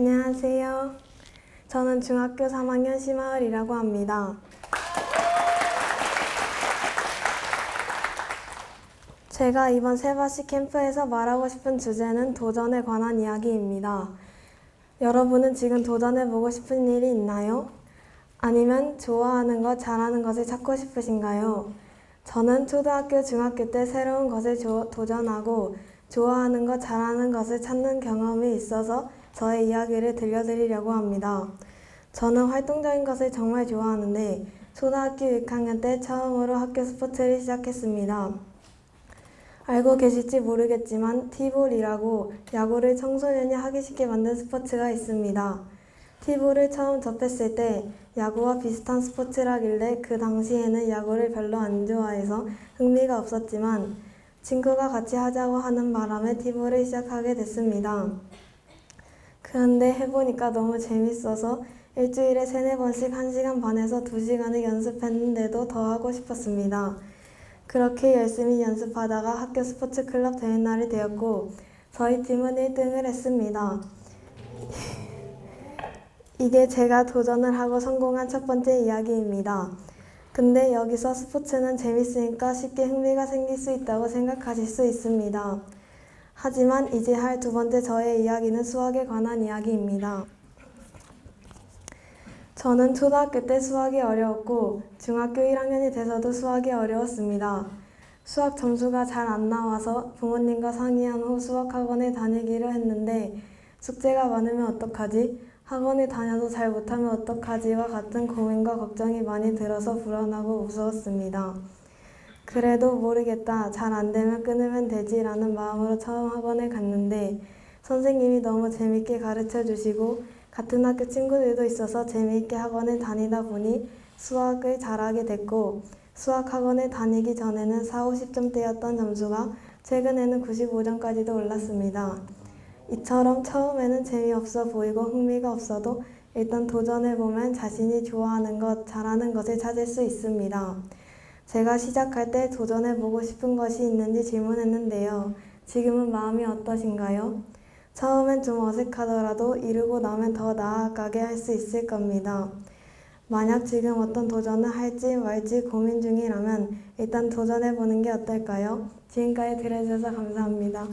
안녕하세요. 저는 중학교 3학년 심하을이라고 합니다. 제가 이번 세바시 캠프에서 말하고 싶은 주제는 도전에 관한 이야기입니다. 여러분은 지금 도전해보고 싶은 일이 있나요? 아니면 좋아하는 것, 잘하는 것을 찾고 싶으신가요? 저는 초등학교, 중학교 때 새로운 것을 조- 도전하고 좋아하는 것, 잘하는 것을 찾는 경험이 있어서 저의 이야기를 들려드리려고 합니다. 저는 활동적인 것을 정말 좋아하는데 초등학교 6학년 때 처음으로 학교 스포츠를 시작했습니다. 알고 계실지 모르겠지만 티볼이라고 야구를 청소년이 하기 쉽게 만든 스포츠가 있습니다. 티볼을 처음 접했을 때 야구와 비슷한 스포츠라길래 그 당시에는 야구를 별로 안 좋아해서 흥미가 없었지만 친구가 같이 하자고 하는 바람에 티볼을 시작하게 됐습니다. 그런데 해보니까 너무 재밌어서 일주일에 세네 번씩 1시간 반에서 2시간을 연습했는데도 더 하고 싶었습니다. 그렇게 열심히 연습하다가 학교 스포츠 클럽 대회 날이 되었고 저희 팀은 1등을 했습니다. 이게 제가 도전을 하고 성공한 첫 번째 이야기입니다. 근데 여기서 스포츠는 재밌으니까 쉽게 흥미가 생길 수 있다고 생각하실 수 있습니다. 하지만 이제 할 두 번째 저의 이야기는 수학에 관한 이야기입니다. 저는 초등학교 때 수학이 어려웠고 중학교 1학년이 돼서도 수학이 어려웠습니다. 수학 점수가 잘 안 나와서 부모님과 상의한 후 수학 학원에 다니기로 했는데 숙제가 많으면 어떡하지? 학원에 다녀도 잘 못하면 어떡하지와 같은 고민과 걱정이 많이 들어서 불안하고 무서웠습니다. 그래도 모르겠다. 잘 안 되면 끊으면 되지라는 마음으로 처음 학원에 갔는데 선생님이 너무 재밌게 가르쳐 주시고 같은 학교 친구들도 있어서 재미있게 학원에 다니다 보니 수학을 잘하게 됐고 수학 학원에 다니기 전에는 4, 50점대였던 점수가 최근에는 95점까지도 올랐습니다. 이처럼 처음에는 재미없어 보이고 흥미가 없어도 일단 도전해보면 자신이 좋아하는 것, 잘하는 것을 찾을 수 있습니다. 제가 시작할 때 도전해보고 싶은 것이 있는지 질문했는데요. 지금은 마음이 어떠신가요? 처음엔 좀 어색하더라도 이루고 나면 더 나아가게 할 수 있을 겁니다. 만약 지금 어떤 도전을 할지 말지 고민 중이라면 일단 도전해보는 게 어떨까요? 지금까지 들어주셔서 감사합니다.